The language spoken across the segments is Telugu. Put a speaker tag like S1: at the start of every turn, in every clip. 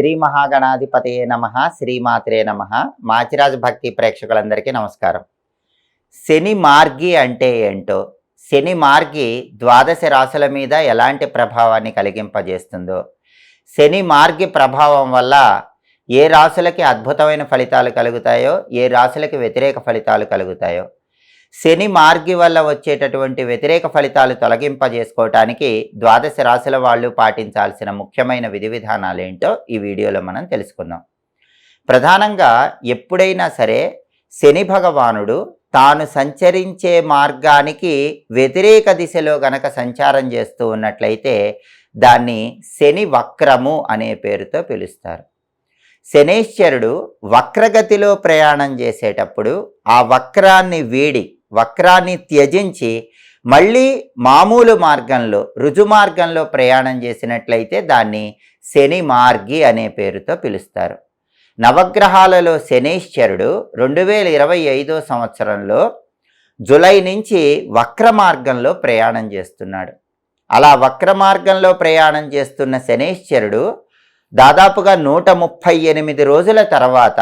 S1: శ్రీ మహాగణాధిపతయే నమ శ్రీమాత్రే నమ. మాచిరాజు భక్తి ప్రేక్షకులందరికీ నమస్కారం. శని మార్గి అంటే ఏంటో శని మార్గి ద్వాదశ రాశుల మీద ఎలాంటి ప్రభావాన్ని కలిగింపజేస్తుందో శని మార్గి ప్రభావం వల్ల ఏ రాశులకి అద్భుతమైన ఫలితాలు కలుగుతాయో ఏ రాశులకి వ్యతిరేక ఫలితాలు కలుగుతాయో శని మార్గి వల్ల వచ్చేటటువంటి వ్యతిరేక ఫలితాలు తొలగింపజేసుకోవటానికి ద్వాదశ రాశుల వాళ్ళు పాటించాల్సిన ముఖ్యమైన విధి విధానాలు ఏంటో ఈ వీడియోలో మనం తెలుసుకుందాం. ప్రధానంగా ఎప్పుడైనా సరే శని భగవానుడు తాను సంచరించే మార్గానికి వ్యతిరేక దిశలో గనక సంచారం చేస్తూ ఉన్నట్లయితే దాన్ని శని వక్రము అనే పేరుతో పిలుస్తారు. శనేశ్వరుడు వక్రగతిలో ప్రయాణం చేసేటప్పుడు ఆ వక్రాన్ని వీడి వక్రాన్ని త్యజించి మళ్ళీ మామూలు మార్గంలో రుజు మార్గంలో ప్రయాణం చేసినట్లయితే దాన్ని శని మార్గి అనే పేరుతో పిలుస్తారు. నవగ్రహాలలో శనేశ్వరుడు రెండు వేల ఇరవై ఐదో సంవత్సరంలో జులై నుంచి వక్ర మార్గంలో ప్రయాణం చేస్తున్నాడు. అలా వక్ర మార్గంలో ప్రయాణం చేస్తున్న శనేశ్వరుడు దాదాపుగా నూట ముప్పై ఎనిమిది రోజుల తర్వాత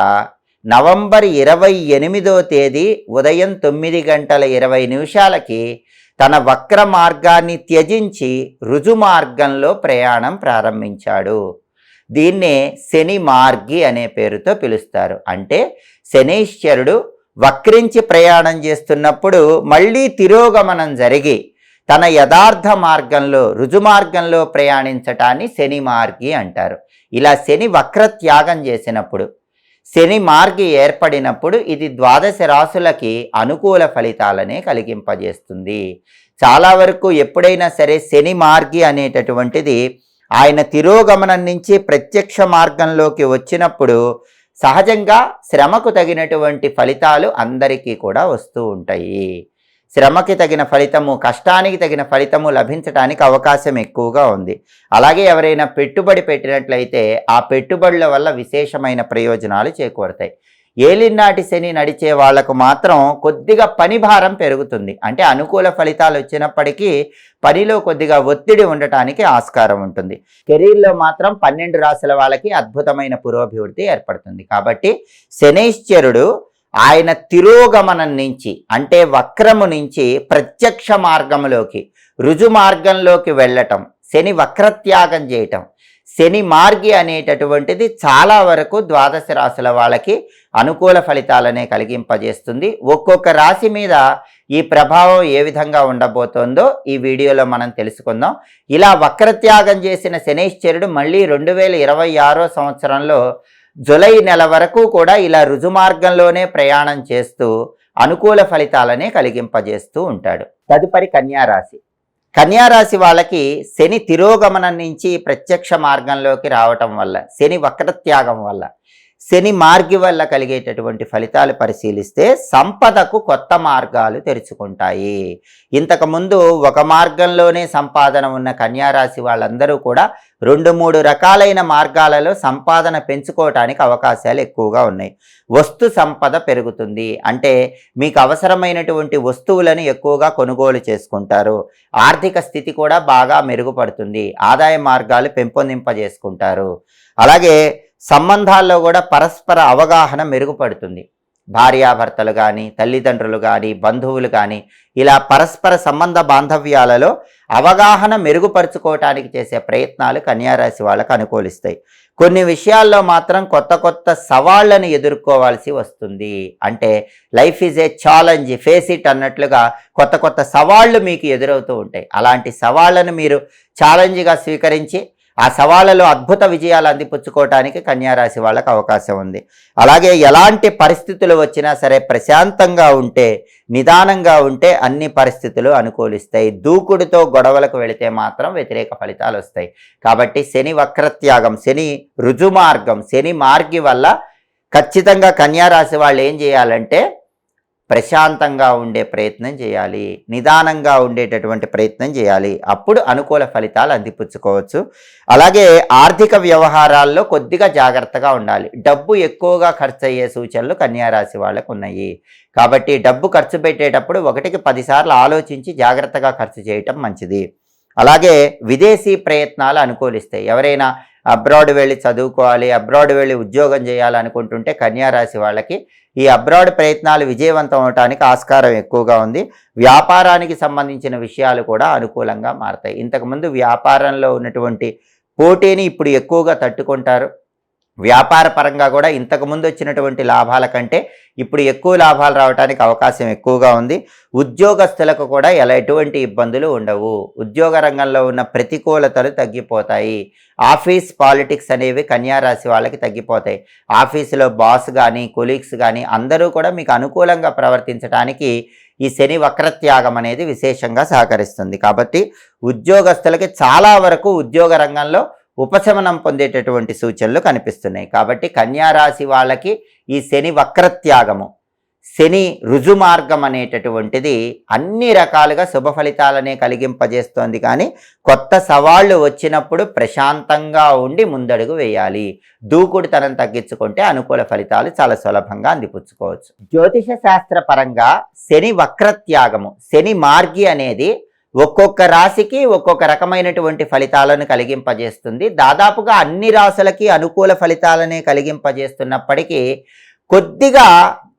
S1: నవంబర్ ఇరవై ఎనిమిదో తేదీ ఉదయం తొమ్మిది గంటల ఇరవై నిమిషాలకి తన వక్ర మార్గాన్ని త్యజించి రుజు మార్గంలో ప్రయాణం ప్రారంభించాడు. దీన్నే శని మార్గి అనే పేరుతో పిలుస్తారు. అంటే శనీశ్వరుడు వక్రించి ప్రయాణం చేస్తున్నప్పుడు మళ్ళీ తిరోగమనం జరిగి తన యథార్థ మార్గంలో రుజు మార్గంలో ప్రయాణించటాన్ని శని మార్గి అంటారు. ఇలా శని వక్ర త్యాగం చేసినప్పుడు శని మార్గి ఏర్పడినప్పుడు ఇది ద్వాదశ రాసులకి అనుకూల ఫలితాలనే కలిగింపజేస్తుంది. చాలా వరకు ఎప్పుడైనా సరే శని మార్గి అనేటటువంటిది ఆయన తిరోగమనం నుంచి ప్రత్యక్ష మార్గంలోకి వచ్చినప్పుడు సహజంగా శ్రమకు తగినటువంటి ఫలితాలు అందరికీ కూడా వస్తూ ఉంటాయి. శ్రమకి తగిన ఫలితము కష్టానికి తగిన ఫలితము లభించడానికి అవకాశం ఎక్కువగా ఉంది. అలాగే ఎవరైనా పెట్టుబడి పెట్టినట్లయితే ఆ పెట్టుబడుల వల్ల విశేషమైన ప్రయోజనాలు చేకూరుతాయి. ఏలినాటి శని నడిచే వాళ్ళకు మాత్రం కొద్దిగా పని భారం పెరుగుతుంది. అంటే అనుకూల ఫలితాలు వచ్చినప్పటికీ పనిలో కొద్దిగా ఒత్తిడి ఉండటానికి ఆస్కారం ఉంటుంది. కెరీర్లో మాత్రం పన్నెండు రాశుల వాళ్ళకి అద్భుతమైన పురోభివృద్ధి ఏర్పడుతుంది. కాబట్టి శనైశ్చరుడు ఆయన తిరోగమనం నుంచి అంటే వక్రము నుంచి ప్రత్యక్ష మార్గంలోకి రుజు మార్గంలోకి వెళ్ళటం శని వక్రత్యాగం చేయటం. శని మార్గి అనేటటువంటిది చాలా వరకు ద్వాదశ రాశుల వాళ్ళకి అనుకూల ఫలితాలనే కలిగింపజేస్తుంది. ఒక్కొక్క రాశి మీద ఈ ప్రభావం ఏ విధంగా ఉండబోతోందో ఈ వీడియోలో మనం తెలుసుకుందాం. ఇలా వక్రత్యాగం చేసిన శనేశ్వరుడు మళ్ళీ రెండు వేల ఇరవై ఆరో సంవత్సరంలో జులై నెల వరకు కూడా ఇలా రుజుమార్గంలోనే ప్రయాణం చేస్తూ అనుకూల ఫలితాలనే కలిగింపజేస్తూ ఉంటాడు. తదుపరి కన్యారాశి కన్యారాశి వాళ్ళకి శని తిరోగమనం నుంచి ప్రత్యక్ష మార్గంలోకి రావటం వల్ల శని వక్రత్యాగం వల్ల శని మార్గి వల్ల కలిగేటటువంటి ఫలితాలు పరిశీలిస్తే సంపదకు కొత్త మార్గాలు తెరుచుకుంటాయి. ఇంతకుముందు ఒక మార్గంలోనే సంపాదన ఉన్న కన్యారాశి వాళ్ళందరూ కూడా రెండు మూడు రకాలైన మార్గాలలో సంపాదన పెంచుకోవటానికి అవకాశాలు ఎక్కువగా ఉన్నాయి. వస్తు సంపద పెరుగుతుంది. అంటే మీకు అవసరమైనటువంటి వస్తువులను ఎక్కువగా కొనుగోలు చేసుకుంటారు. ఆర్థిక స్థితి కూడా బాగా మెరుగుపడుతుంది. ఆదాయ మార్గాలు పెంపొందింపజేసుకుంటారు. అలాగే సంబంధాల్లో కూడా పరస్పర అవగాహన మెరుగుపడుతుంది. భార్యాభర్తలు కానీ తల్లిదండ్రులు కానీ బంధువులు కానీ ఇలా పరస్పర సంబంధ బాంధవ్యాలలో అవగాహన మెరుగుపరుచుకోవటానికి చేసే ప్రయత్నాలు కన్యారాశి వాళ్ళకు అనుకూలిస్తాయి. కొన్ని విషయాల్లో మాత్రం కొత్త కొత్త సవాళ్ళను ఎదుర్కోవాల్సి వస్తుంది. అంటే life is a challenge face it అన్నట్లుగా కొత్త కొత్త సవాళ్ళు మీకు ఎదురవుతూ ఉంటాయి. అలాంటి సవాళ్ళను మీరు ఛాలెంజ్గా స్వీకరించి ఆ సవాళ్ళలో అద్భుత విజయాలు అందిపుచ్చుకోవటానికి కన్యారాశి వాళ్ళకు అవకాశం ఉంది. అలాగే ఎలాంటి పరిస్థితులు వచ్చినా సరే ప్రశాంతంగా ఉంటే నిదానంగా ఉంటే అన్ని పరిస్థితులు అనుకూలిస్తాయి. దూకుడుతో గొడవలకు వెళితే మాత్రం వ్యతిరేక ఫలితాలు వస్తాయి. కాబట్టి శని వక్రత్యాగం శని రుజుమార్గం శని మార్గి వల్ల ఖచ్చితంగా కన్యారాశి వాళ్ళు ఏం చేయాలంటే ప్రశాంతంగా ఉండే ప్రయత్నం చేయాలి నిదానంగా ఉండేటటువంటి ప్రయత్నం చేయాలి. అప్పుడు అనుకూల ఫలితాలు అందిపుచ్చుకోవచ్చు. అలాగే ఆర్థిక వ్యవహారాల్లో కొద్దిగా జాగ్రత్తగా ఉండాలి. డబ్బు ఎక్కువగా ఖర్చు అయ్యే సూచనలు కన్యారాశి వాళ్ళకు ఉన్నాయి. కాబట్టి డబ్బు ఖర్చు పెట్టేటప్పుడు ఒకటికి పదిసార్లు ఆలోచించి జాగ్రత్తగా ఖర్చు చేయటం మంచిది. అలాగే విదేశీ ప్రయత్నాలు అనుకూలిస్తాయి. ఎవరైనా అబ్రాడ్ వెళ్ళి చదువుకోవాలి అబ్రాడ్ వెళ్ళి ఉద్యోగం చేయాలనుకుంటుంటే కన్యారాశి వాళ్ళకి ఈ అబ్రాడ్ ప్రయత్నాలు విజయవంతం అవడానికి ఆస్కారం ఎక్కువగా ఉంది. వ్యాపారానికి సంబంధించిన విషయాలు కూడా అనుకూలంగా మారతాయి. ఇంతకుముందు వ్యాపారంలో ఉన్నటువంటి పోటీని ఇప్పుడు ఎక్కువగా తట్టుకుంటారు. వ్యాపార పరంగా కూడా ఇంతకుముందు వచ్చినటువంటి లాభాల కంటే ఇప్పుడు ఎక్కువ లాభాలు రావడానికి అవకాశం ఎక్కువగా ఉంది. ఉద్యోగస్తులకు కూడా ఎలా ఎటువంటి ఇబ్బందులు ఉండవు. ఉద్యోగ రంగంలో ఉన్న ప్రతికూలతలు తగ్గిపోతాయి. ఆఫీస్ పాలిటిక్స్ అనేవి కన్యారాశి వాళ్ళకి తగ్గిపోతాయి. ఆఫీసులో బాస్ కానీ కొలీగ్స్ కానీ అందరూ కూడా మీకు అనుకూలంగా ప్రవర్తించడానికి ఈ శని వక్రత్యాగం అనేది విశేషంగా సహకరిస్తుంది. కాబట్టి ఉద్యోగస్తులకి చాలా వరకు ఉద్యోగ రంగంలో ఉపశమనం పొందేటటువంటి సూచనలు కనిపిస్తున్నాయి. కాబట్టి కన్యారాశి వాళ్ళకి ఈ శని వక్రత్యాగము శని రుజుమార్గం అనేటటువంటిది అన్ని రకాలుగా శుభ ఫలితాలనే కలిగింపజేస్తోంది. కానీ కొత్త సవాళ్ళు వచ్చినప్పుడు ప్రశాంతంగా ఉండి ముందడుగు వేయాలి. దూకుడుతనం తగ్గించుకుంటే అనుకూల ఫలితాలు చాలా సులభంగా అందిపుచ్చుకోవచ్చు. జ్యోతిష శాస్త్ర పరంగా శని వక్రత్యాగము శని మార్గి అనేది ఒక్కొక్క రాశికి ఒక్కొక్క రకమైనటువంటి ఫలితాలను కలిగింపజేస్తుంది. దాదాపుగా అన్ని రాశులకి అనుకూల ఫలితాలనే కలిగింపజేస్తున్నప్పటికీ కొద్దిగా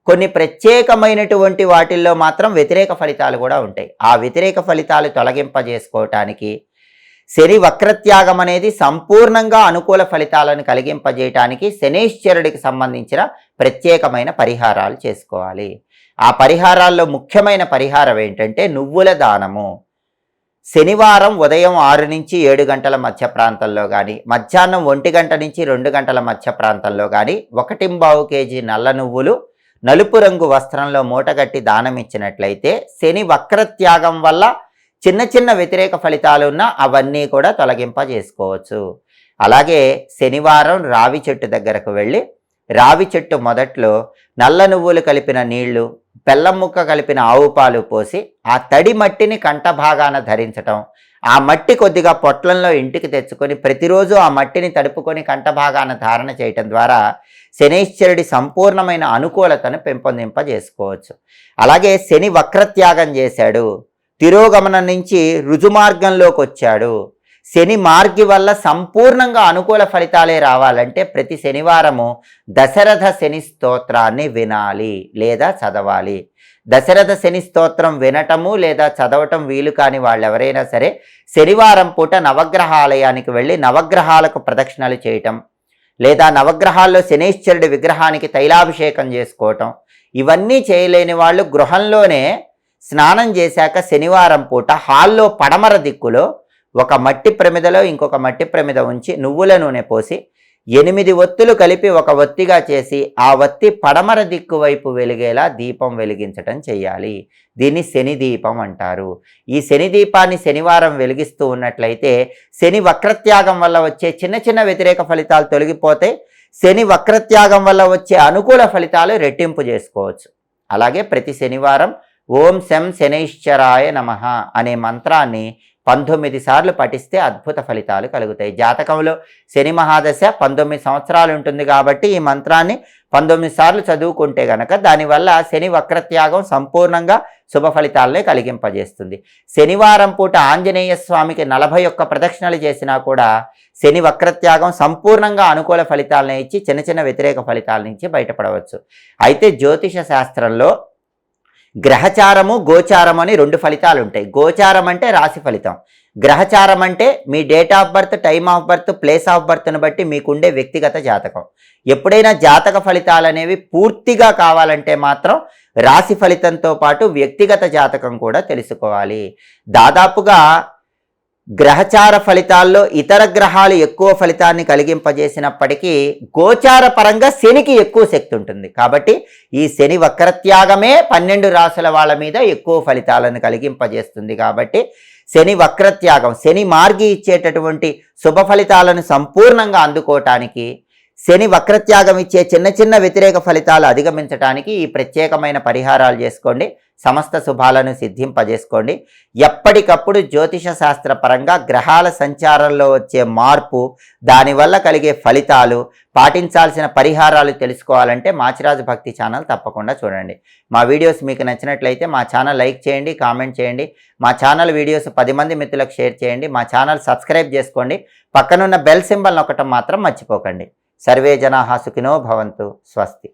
S1: కొన్ని ప్రత్యేకమైనటువంటి వాటిల్లో మాత్రం వ్యతిరేక ఫలితాలు కూడా ఉంటాయి. ఆ వ్యతిరేక ఫలితాలు తొలగింపజేసుకోవటానికి శని వక్రత్యాగం అనేది సంపూర్ణంగా అనుకూల ఫలితాలను కలిగింపజేయటానికి శనేశ్వరుడికి సంబంధించిన ప్రత్యేకమైన పరిహారాలు చేసుకోవాలి. ఆ పరిహారాల్లో ముఖ్యమైన పరిహారం ఏంటంటే నువ్వుల దానము. శనివారం ఉదయం ఆరు నుంచి ఏడు గంటల మధ్య ప్రాంతంలో కానీ మధ్యాహ్నం ఒంటి గంట నుంచి రెండు గంటల మధ్య ప్రాంతంలో కానీ ఒకటింబావు కేజీ నల్ల నువ్వులు నలుపు రంగు వస్త్రంలో మూటగట్టి దానం ఇచ్చినట్లయితే శని వక్రత్యాగం వల్ల చిన్న చిన్న వ్యతిరేక ఫలితాలు ఉన్నా అవన్నీ కూడా తొలగింపజేసుకోవచ్చు. అలాగే శనివారం రావి చెట్టు దగ్గరకు వెళ్ళి రావి చెట్టు మొదట్లో నల్ల నువ్వులు కలిపిన నీళ్ళు బెల్లం ముక్క కలిపిన ఆవు పాలు పోసి ఆ తడి మట్టిని కంట భాగాన ధరించటం ఆ మట్టి కొద్దిగా పొట్లంలో ఇంటికి తెచ్చుకొని ప్రతిరోజు ఆ మట్టిని తడుపుకొని కంట భాగాన ధారణ చేయటం ద్వారా శనీశ్వరుడి సంపూర్ణమైన అనుకూలతను పెంపొందింపజేసుకోవచ్చు. అలాగే శని వక్రత్యాగం చేశాడు తిరోగమనం నుంచి రుజుమార్గంలోకి వచ్చాడు శని మార్గి వల్ల సంపూర్ణంగా అనుకూల ఫలితాలే రావాలంటే ప్రతి శనివారము దశరథ శని స్తోత్రాన్ని వినాలి లేదా చదవాలి. దశరథ శని స్తోత్రం వినటము లేదా చదవటం వీలు కాని వాళ్ళు ఎవరైనా సరే శనివారం పూట నవగ్రహాలయానికి వెళ్ళి నవగ్రహాలకు ప్రదక్షిణలు చేయటం లేదా నవగ్రహాల్లో శనీశ్వరుడి విగ్రహానికి తైలాభిషేకం చేసుకోవటం ఇవన్నీ చేయలేని వాళ్ళు గృహంలోనే స్నానం చేశాక శనివారం పూట హాల్లో పడమర దిక్కులో ఒక మట్టి ప్రమిదలో ఇంకొక మట్టి ప్రమిద ఉంచి నువ్వుల నూనె పోసి ఎనిమిది ఒత్తులు కలిపి ఒక ఒత్తిగా చేసి ఆ ఒత్తి పడమర దిక్కు వైపు వెలిగేలా దీపం వెలిగించటం చేయాలి దీన్ని శని దీపం అంటారు. ఈ శని దీపాన్ని శనివారం వెలిగిస్తూ ఉన్నట్లయితే శని వక్రత్యాగం వల్ల వచ్చే చిన్న చిన్న వ్యతిరేక ఫలితాలు తొలగిపోతే శని వక్రత్యాగం వల్ల వచ్చే అనుకూల ఫలితాలు రెట్టింపు చేసుకోవచ్చు. అలాగే ప్రతి శనివారం ఓం శం శనైశ్చరాయ నమ అనే మంత్రాన్ని పంతొమ్మిది సార్లు పఠిస్తే అద్భుత ఫలితాలు కలుగుతాయి. జాతకంలో శని మహాదశ పంతొమ్మిది సంవత్సరాలు ఉంటుంది కాబట్టి ఈ మంత్రాన్ని పంతొమ్మిది సార్లు చదువుకుంటే గనక దానివల్ల శని వక్రత్యాగం సంపూర్ణంగా శుభ ఫలితాలనే కలిగింపజేస్తుంది. శనివారం పూట ఆంజనేయ స్వామికి నలభై ఒక్క ప్రదక్షిణలు చేసినా కూడా శని వక్రత్యాగం సంపూర్ణంగా అనుకూల ఫలితాలను ఇచ్చి చిన్న చిన్న వ్యతిరేక ఫలితాల నుంచి బయటపడవచ్చు. అయితే జ్యోతిష శాస్త్రంలో గ్రహచారము గోచారం అని రెండు ఫలితాలు ఉంటాయి గోచారం అంటే రాశి ఫలితం. గ్రహచారం అంటే మీ date of birth time of birth place of బర్త్ను బట్టి మీకుండే వ్యక్తిగత జాతకం. ఎప్పుడైనా జాతక ఫలితాలు అనేవి పూర్తిగా కావాలంటే మాత్రం రాశి ఫలితంతో పాటు వ్యక్తిగత జాతకం కూడా తెలుసుకోవాలి. దాదాపుగా గ్రహచార ఫలితాల్లో ఇతర గ్రహాలు ఎక్కువ ఫలితాన్ని కలిగింపజేసినప్పటికీ గోచార పరంగా శనికి ఎక్కువ శక్తి ఉంటుంది. కాబట్టి ఈ శని వక్రత్యాగమే పన్నెండు రాసుల వాళ్ళ మీద ఎక్కువ ఫలితాలను కలిగింపజేస్తుంది. కాబట్టి శని వక్రత్యాగం శని మార్గి ఇచ్చేటటువంటి శుభ ఫలితాలను సంపూర్ణంగా అందుకోవటానికి శని వక్రత్యాగం ఇచ్చే చిన్న చిన్న వ్యతిరేక ఫలితాలు అధిగమించడానికి ఈ ప్రత్యేకమైన పరిహారాలు చేసుకోండి. సమస్త శుభాలను సిద్ధింపజేసుకోండి. ఎప్పటికప్పుడు జ్యోతిష శాస్త్ర పరంగా గ్రహాల సంచారంలో వచ్చే మార్పు దానివల్ల కలిగే ఫలితాలు పాటించాల్సిన పరిహారాలు తెలుసుకోవాలంటే మాచిరాజు భక్తి ఛానల్ తప్పకుండా చూడండి. మా వీడియోస్ మీకు నచ్చినట్లయితే మా ఛానల్ లైక్ చేయండి కామెంట్ చేయండి. మా ఛానల్ వీడియోస్ పది మంది మిత్రులకు షేర్ చేయండి. మా ఛానల్ సబ్స్క్రైబ్ చేసుకోండి. పక్కనున్న బెల్ సింబల్ ఒకటం మాత్రం మర్చిపోకండి. సర్వే జనా సుఖినో భవంతు. స్వస్తి.